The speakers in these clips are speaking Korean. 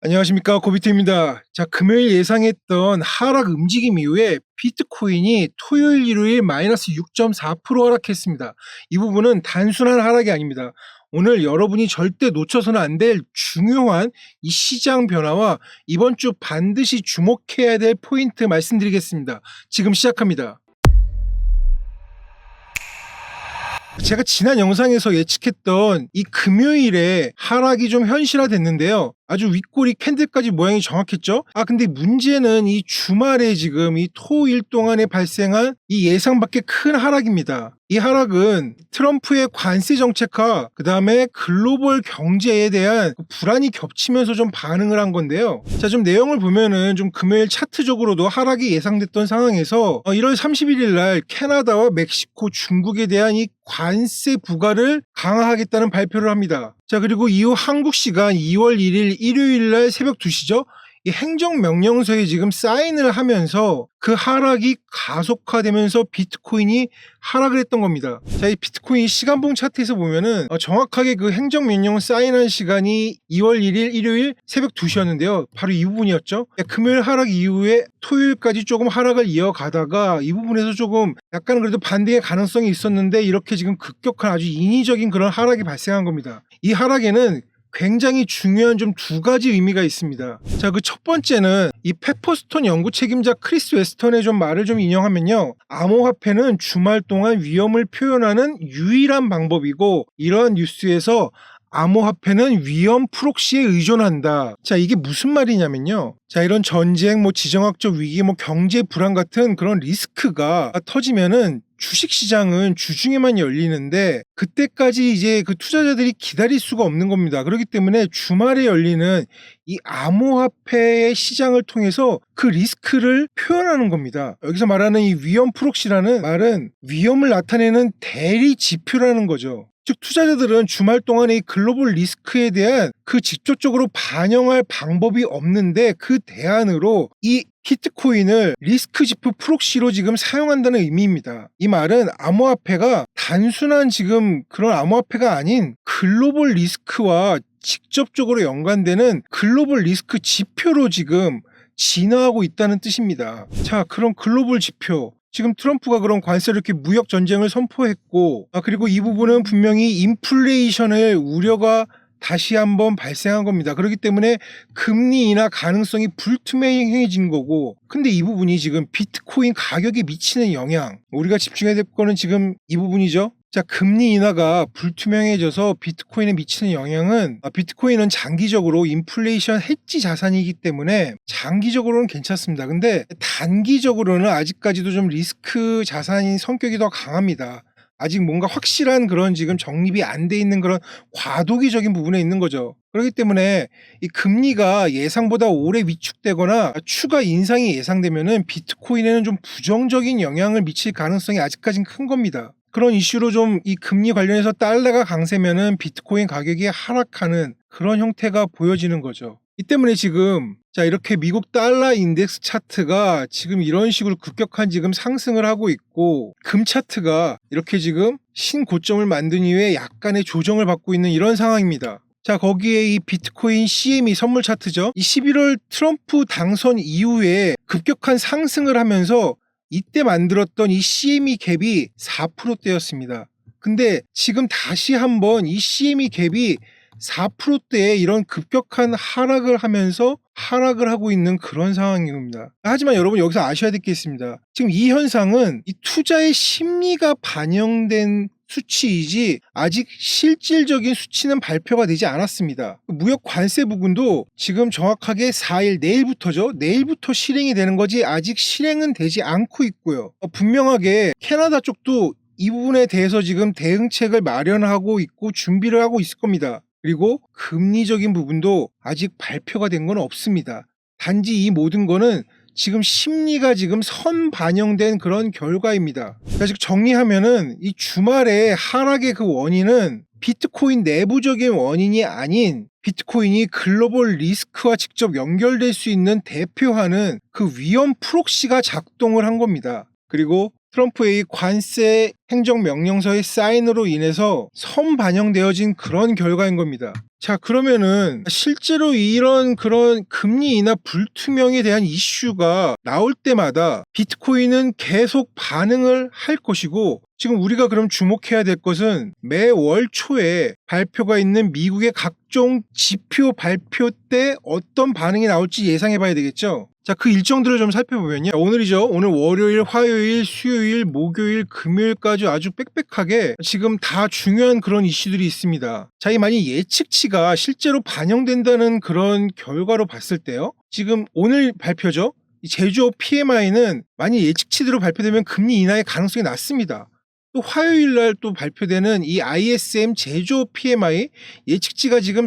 안녕하십니까 고비트입니다. 자 금요일 예상했던 하락 움직임 이후에 비트코인이 토요일 일요일 마이너스 6.4% 하락했습니다. 이 부분은 단순한 하락이 아닙니다. 오늘 여러분이 절대 놓쳐서는 안 될 중요한 이 시장 변화와 이번 주 반드시 주목해야 될 포인트 말씀드리겠습니다. 지금 시작합니다. 제가 지난 영상에서 예측했던 이 금요일에 하락이 좀 현실화됐는데요. 아주 윗꼬리 캔들까지 모양이 정확했죠? 아, 근데 문제는 이 주말에 지금 이 토일 동안에 발생한 이 예상 밖의 큰 하락입니다. 이 하락은 트럼프의 관세 정책과 그 다음에 글로벌 경제에 대한 그 불안이 겹치면서 좀 반응을 한 건데요. 자, 좀 내용을 보면은 좀 금요일 차트적으로도 하락이 예상됐던 상황에서 어, 1월 31일 날 캐나다와 멕시코, 중국에 대한 이 관세 부과를 강화하겠다는 발표를 합니다. 자, 그리고 이후 한국 시간 2월 1일 일요일 날 새벽 2시죠? 이 행정명령서에 지금 사인을 하면서 그 하락이 가속화되면서 비트코인이 하락을 했던 겁니다. 자, 이 비트코인 시간봉 차트에서 보면은 어, 정확하게 그 행정명령 사인한 시간이 2월 1일 일요일 새벽 2시였는데요. 바로 이 부분이었죠. 금요일 하락 이후에 토요일까지 조금 하락을 이어가다가 이 부분에서 조금 약간 그래도 반대의 가능성이 있었는데 이렇게 지금 급격한 아주 인위적인 그런 하락이 발생한 겁니다. 이 하락에는 굉장히 중요한 좀 두 가지 의미가 있습니다. 자, 그 첫 번째는 이 페퍼스톤 연구 책임자 크리스 웨스턴의 좀 말을 좀 인용하면요. 암호화폐는 주말 동안 위험을 표현하는 유일한 방법이고 이러한 뉴스에서 암호화폐는 위험 프록시에 의존한다. 자, 이게 무슨 말이냐면요. 자, 이런 전쟁, 뭐 지정학적 위기, 뭐 경제 불안 같은 그런 리스크가 터지면은 주식 시장은 주중에만 열리는데 그때까지 이제 그 투자자들이 기다릴 수가 없는 겁니다. 그렇기 때문에 주말에 열리는 이 암호화폐의 시장을 통해서 그 리스크를 표현하는 겁니다. 여기서 말하는 이 위험 프록시라는 말은 위험을 나타내는 대리 지표라는 거죠. 즉 투자자들은 주말 동안에 이 글로벌 리스크에 대한 그 직접적으로 반영할 방법이 없는데 그 대안으로 이 히트코인을 리스크 지표 프록시로 지금 사용한다는 의미입니다. 이 말은 암호화폐가 단순한 지금 그런 암호화폐가 아닌 글로벌 리스크와 직접적으로 연관되는 글로벌 리스크 지표로 지금 진화하고 있다는 뜻입니다. 자, 그럼 글로벌 지표. 지금 트럼프가 그런 관세를 이렇게 무역 전쟁을 선포했고, 아, 그리고 이 부분은 분명히 인플레이션의 우려가 다시 한번 발생한 겁니다. 그렇기 때문에 금리 인하 가능성이 불투명해진 거고, 근데 이 부분이 지금 비트코인 가격에 미치는 영향, 우리가 집중해야 될 거는 지금 이 부분이죠. 자, 금리 인하가 불투명해져서 비트코인에 미치는 영향은 아, 비트코인은 장기적으로 인플레이션 해지 자산이기 때문에 장기적으로는 괜찮습니다. 근데 단기적으로는 아직까지도 좀 리스크 자산인 성격이 더 강합니다. 아직 뭔가 확실한 그런 지금 정립이 안 돼 있는 그런 과도기적인 부분에 있는 거죠. 그렇기 때문에 이 금리가 예상보다 오래 위축되거나 추가 인상이 예상되면은 비트코인에는 좀 부정적인 영향을 미칠 가능성이 아직까진 큰 겁니다. 그런 이슈로 좀 이 금리 관련해서 달러가 강세면은 비트코인 가격이 하락하는 그런 형태가 보여지는 거죠. 이 때문에 지금 자 이렇게 미국 달러 인덱스 차트가 지금 이런 식으로 급격한 지금 상승을 하고 있고 금 차트가 이렇게 지금 신고점을 만든 이후에 약간의 조정을 받고 있는 이런 상황입니다. 자 거기에 이 비트코인 CME 선물 차트죠. 이 11월 트럼프 당선 이후에 급격한 상승을 하면서 이때 만들었던 이 CME 갭이 4%대였습니다. 근데 지금 다시 한번 이 CME 갭이 4%대의 이런 급격한 하락을 하면서 하락을 하고 있는 그런 상황입니다. 하지만 여러분 여기서 아셔야 될 게 있습니다. 지금 이 현상은 이 투자의 심리가 반영된 수치이지 아직 실질적인 수치는 발표가 되지 않았습니다. 무역 관세 부분도 지금 정확하게 4일 내일부터죠. 내일부터 실행이 되는 거지 아직 실행은 되지 않고 있고요. 어, 분명하게 캐나다 쪽도 이 부분에 대해서 지금 대응책을 마련하고 있고 준비를 하고 있을 겁니다. 그리고 금리적인 부분도 아직 발표가 된 건 없습니다. 단지 이 모든 거는 지금 심리가 지금 선 반영된 그런 결과입니다. 그러니까 즉 정리하면은 이 주말에 하락의 그 원인은 비트코인 내부적인 원인이 아닌 비트코인이 글로벌 리스크와 직접 연결될 수 있는 대표하는 그 위험 프록시가 작동을 한 겁니다. 그리고 트럼프의 이 관세 행정명령서의 사인으로 인해서 선반영되어진 그런 결과인 겁니다. 자, 그러면은 실제로 이런 그런 금리 인하 불투명에 대한 이슈가 나올 때마다 비트코인은 계속 반응을 할 것이고 지금 우리가 그럼 주목해야 될 것은 매월 초에 발표가 있는 미국의 각종 지표 발표 때 어떤 반응이 나올지 예상해 봐야 되겠죠. 자, 그 일정들을 좀 살펴보면요. 오늘이죠. 오늘 월요일, 화요일, 수요일, 목요일, 금요일까지 아주 빽빽하게 지금 다 중요한 그런 이슈들이 있습니다. 자, 이 만약 예측치가 실제로 반영된다는 그런 결과로 봤을 때요. 지금 오늘 발표죠. 이 제조업 PMI는 만약 예측치대로 발표되면 금리 인하의 가능성이 낮습니다. 또 화요일 날 또 발표되는 이 ISM 제조업 PMI 예측치가 지금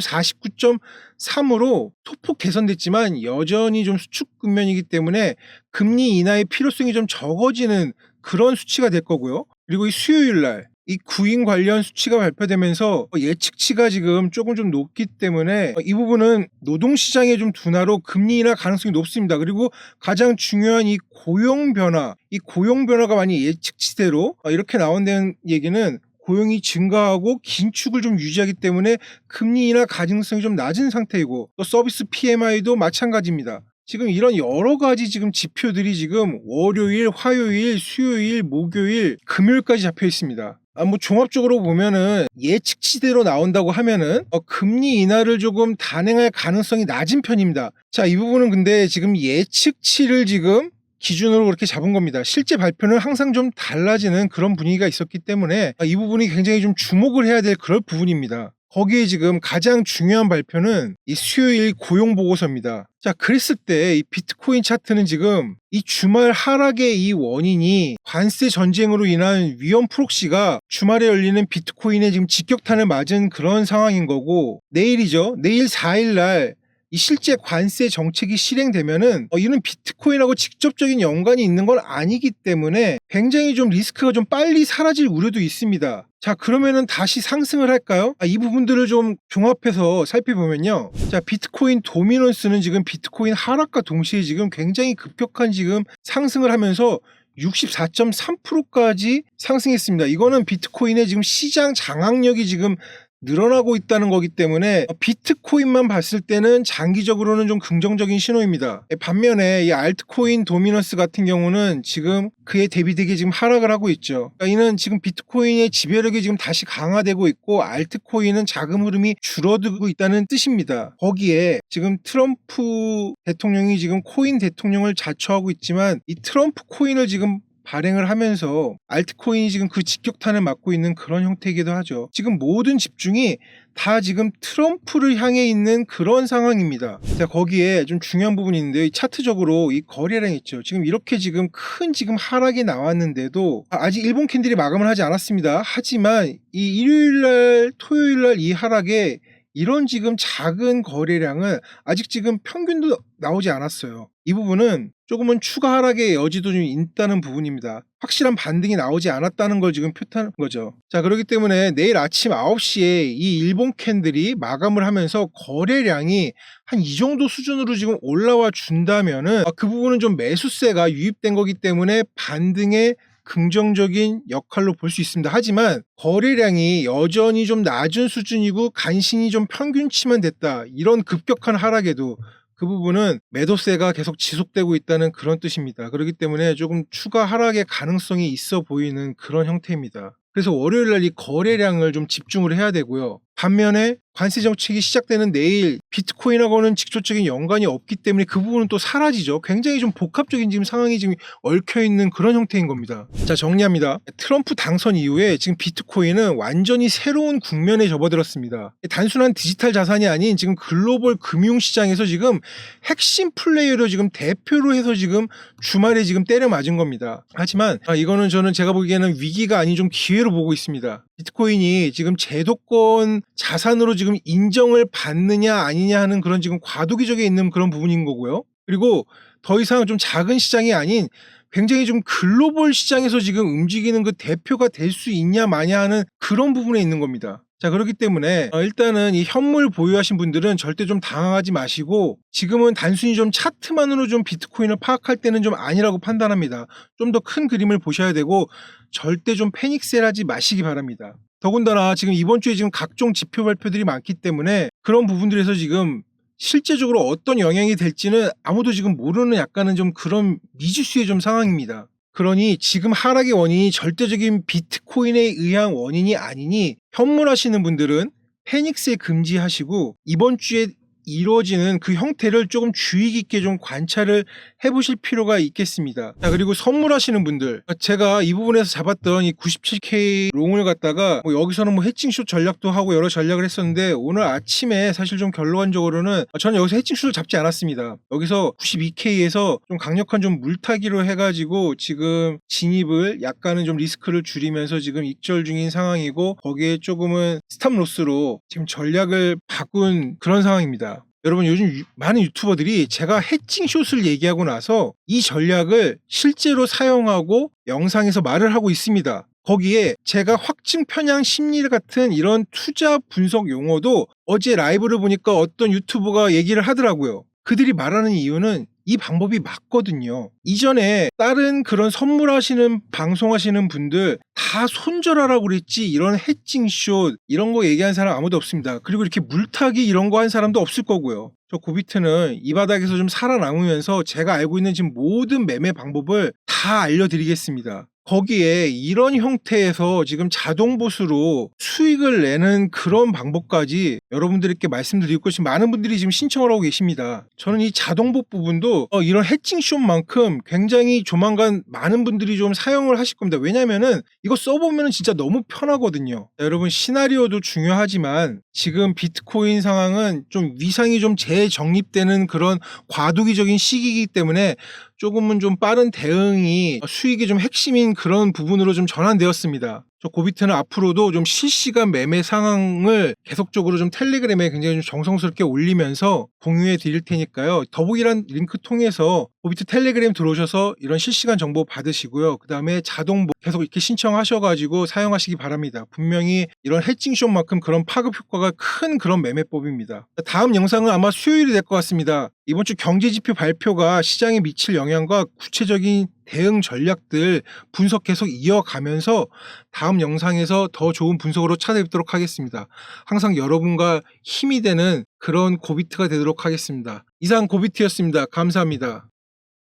49.3으로 소폭 개선됐지만 여전히 좀 수축 국면이기 때문에 금리 인하의 필요성이 좀 적어지는 그런 수치가 될 거고요. 그리고 이 수요일 날 이 구인 관련 수치가 발표되면서 예측치가 지금 조금 좀 높기 때문에 이 부분은 노동시장의 좀 둔화로 금리 인하 가능성이 높습니다. 그리고 가장 중요한 이 고용 변화, 이 고용 변화가 만약 예측치대로 이렇게 나온다는 얘기는 고용이 증가하고 긴축을 좀 유지하기 때문에 금리 인하 가능성이 좀 낮은 상태이고 또 서비스 PMI도 마찬가지입니다. 지금 이런 여러 가지 지금 지표들이 지금 월요일, 화요일, 수요일, 목요일, 금요일까지 잡혀 있습니다. 아, 뭐 종합적으로 보면은 예측치대로 나온다고 하면은 어, 금리 인하를 조금 단행할 가능성이 낮은 편입니다. 자, 이 부분은 근데 지금 예측치를 지금 기준으로 그렇게 잡은 겁니다. 실제 발표는 항상 좀 달라지는 그런 분위기가 있었기 때문에 이 부분이 굉장히 좀 주목을 해야 될 그럴 부분입니다. 거기에 지금 가장 중요한 발표는 이 수요일 고용 보고서입니다. 자, 그랬을 때 이 비트코인 차트는 지금 이 주말 하락의 이 원인이 관세 전쟁으로 인한 위험 프록시가 주말에 열리는 비트코인에 지금 직격탄을 맞은 그런 상황인 거고 내일이죠. 내일 4일 날 이 실제 관세 정책이 실행되면은 어, 이는 비트코인하고 직접적인 연관이 있는 건 아니기 때문에 굉장히 좀 리스크가 좀 빨리 사라질 우려도 있습니다. 자 그러면은 다시 상승을 할까요? 아, 이 부분들을 좀 종합해서 살펴보면요. 자 비트코인 도미넌스는 지금 비트코인 하락과 동시에 지금 굉장히 급격한 지금 상승을 하면서 64.3%까지 상승했습니다. 이거는 비트코인의 지금 시장 장악력이 지금 늘어나고 있다는 거기 때문에 비트코인만 봤을 때는 장기적으로는 좀 긍정적인 신호입니다. 반면에 이 알트코인 도미넌스 같은 경우는 지금 그에 대비되게 지금 하락을 하고 있죠. 그러니까 이는 지금 비트코인의 지배력이 지금 다시 강화되고 있고 알트코인은 자금 흐름이 줄어들고 있다는 뜻입니다. 거기에 지금 트럼프 대통령이 지금 코인 대통령을 자처하고 있지만 이 트럼프 코인을 지금 발행을 하면서 알트코인이 지금 그 직격탄을 맞고 있는 그런 형태이기도 하죠. 지금 모든 집중이 다 지금 트럼프를 향해 있는 그런 상황입니다. 자, 거기에 좀 중요한 부분이 있는데 차트적으로 이 거래량 있죠. 지금 이렇게 지금 큰 지금 하락이 나왔는데도 아직 일본 캔들이 마감을 하지 않았습니다. 하지만 이 일요일 날 토요일 날 이 하락에 이런 지금 작은 거래량은 아직 지금 평균도 나오지 않았어요. 이 부분은 조금은 추가 하락의 여지도 좀 있다는 부분입니다. 확실한 반등이 나오지 않았다는 걸 지금 표현하는 거죠. 자, 그렇기 때문에 내일 아침 9시에 이 일본 캔들이 마감을 하면서 거래량이 한 이 정도 수준으로 지금 올라와 준다면은 그 부분은 좀 매수세가 유입된 거기 때문에 반등의 긍정적인 역할로 볼 수 있습니다. 하지만 거래량이 여전히 좀 낮은 수준이고 간신히 좀 평균치만 됐다. 이런 급격한 하락에도 그 부분은 매도세가 계속 지속되고 있다는 그런 뜻입니다. 그렇기 때문에 조금 추가 하락의 가능성이 있어 보이는 그런 형태입니다. 그래서 월요일 날 이 거래량을 좀 집중을 해야 되고요. 반면에 관세 정책이 시작되는 내일 비트코인하고는 직접적인 연관이 없기 때문에 그 부분은 또 사라지죠. 굉장히 좀 복합적인 지금 상황이 지금 얽혀 있는 그런 형태인 겁니다. 자, 정리합니다. 트럼프 당선 이후에 지금 비트코인은 완전히 새로운 국면에 접어들었습니다. 단순한 디지털 자산이 아닌 지금 글로벌 금융 시장에서 지금 핵심 플레이어로 지금 대표로 해서 지금 주말에 지금 때려 맞은 겁니다. 하지만 아, 이거는 저는 제가 보기에는 위기가 아닌 좀 기회로 보고 있습니다. 비트코인이 지금 제도권 자산으로 지금 인정을 받느냐 아니냐 하는 그런 지금 과도기적에 있는 그런 부분인 거고요. 그리고 더 이상 좀 작은 시장이 아닌 굉장히 좀 글로벌 시장에서 지금 움직이는 그 대표가 될 수 있냐 마냐 하는 그런 부분에 있는 겁니다. 자 그렇기 때문에 어, 일단은 이 현물 보유하신 분들은 절대 좀 당황하지 마시고 지금은 단순히 좀 차트만으로 좀 비트코인을 파악할 때는 좀 아니라고 판단합니다. 좀 더 큰 그림을 보셔야 되고 절대 좀 패닉셀하지 마시기 바랍니다. 더군다나 지금 이번 주에 지금 각종 지표 발표들이 많기 때문에 그런 부분들에서 지금 실제적으로 어떤 영향이 될지는 아무도 지금 모르는 약간은 좀 그런 미지수의 좀 상황입니다. 그러니 지금 하락의 원인이 절대적인 비트코인에 의한 원인이 아니니 현물하시는 분들은 패닉스에 금지하시고 이번 주에 이루어지는 그 형태를 조금 주의 깊게 좀 관찰을 해보실 필요가 있겠습니다. 자, 그리고 선물하시는 분들. 제가 이 부분에서 잡았던 이 97K 롱을 갖다가 뭐 여기서는 뭐 해칭슛 전략도 하고 여러 전략을 했었는데 오늘 아침에 사실 좀 결론적으로는 저는 여기서 해칭슛을 잡지 않았습니다. 여기서 92K에서 좀 강력한 좀 물타기로 해가지고 지금 진입을 약간은 좀 리스크를 줄이면서 지금 익절 중인 상황이고 거기에 조금은 스탑 로스로 지금 전략을 바꾼 그런 상황입니다. 여러분 요즘 유- 많은 유튜버들이 제가 해칭 숏을 얘기하고 나서 이 전략을 실제로 사용하고 영상에서 말을 하고 있습니다. 거기에 제가 확증 편향 심리 같은 이런 투자 분석 용어도 어제 라이브를 보니까 어떤 유튜버가 얘기를 하더라고요. 그들이 말하는 이유는 이 방법이 맞거든요. 이전에 다른 그런 선물하시는 방송하시는 분들 다 손절하라고 그랬지 이런 해칭쇼 이런 거 얘기한 사람 아무도 없습니다. 그리고 이렇게 물타기 이런 거 한 사람도 없을 거고요. 저 고비트는 이 바닥에서 좀 살아남으면서 제가 알고 있는 지금 모든 매매 방법을 다 알려드리겠습니다. 거기에 이런 형태에서 지금 자동 보수로 수익을 내는 그런 방법까지 여러분들께 말씀드리고 지금 많은 분들이 지금 신청을 하고 계십니다. 저는 이 자동보 부분도 어, 이런 해칭쇼만큼 굉장히 조만간 많은 분들이 좀 사용을 하실 겁니다. 왜냐면은 이거 써보면 진짜 너무 편하거든요. 자, 여러분 시나리오도 중요하지만 지금 비트코인 상황은 좀 위상이 좀 재정립되는 그런 과도기적인 시기이기 때문에 조금은 좀 빠른 대응이 수익의 좀 핵심인 그런 부분으로 좀 전환되었습니다. 저 고비트는 앞으로도 좀 실시간 매매 상황을 계속적으로 좀 텔레그램에 굉장히 좀 정성스럽게 올리면서 공유해 드릴 테니까요. 더보기란 링크 통해서 고비트 텔레그램 들어오셔서 이런 실시간 정보 받으시고요. 그 다음에 자동 뭐 계속 이렇게 신청하셔가지고 사용하시기 바랍니다. 분명히 이런 해칭쇼만큼 그런 파급 효과가 큰 그런 매매법입니다. 다음 영상은 아마 수요일이 될 것 같습니다. 이번 주 경제지표 발표가 시장에 미칠 영향과 구체적인 대응 전략들 분석 계속 이어가면서 다음 영상에서 더 좋은 분석으로 찾아뵙도록 하겠습니다. 항상 여러분과 힘이 되는 그런 고비트가 되도록 하겠습니다. 이상 고비트였습니다. 감사합니다.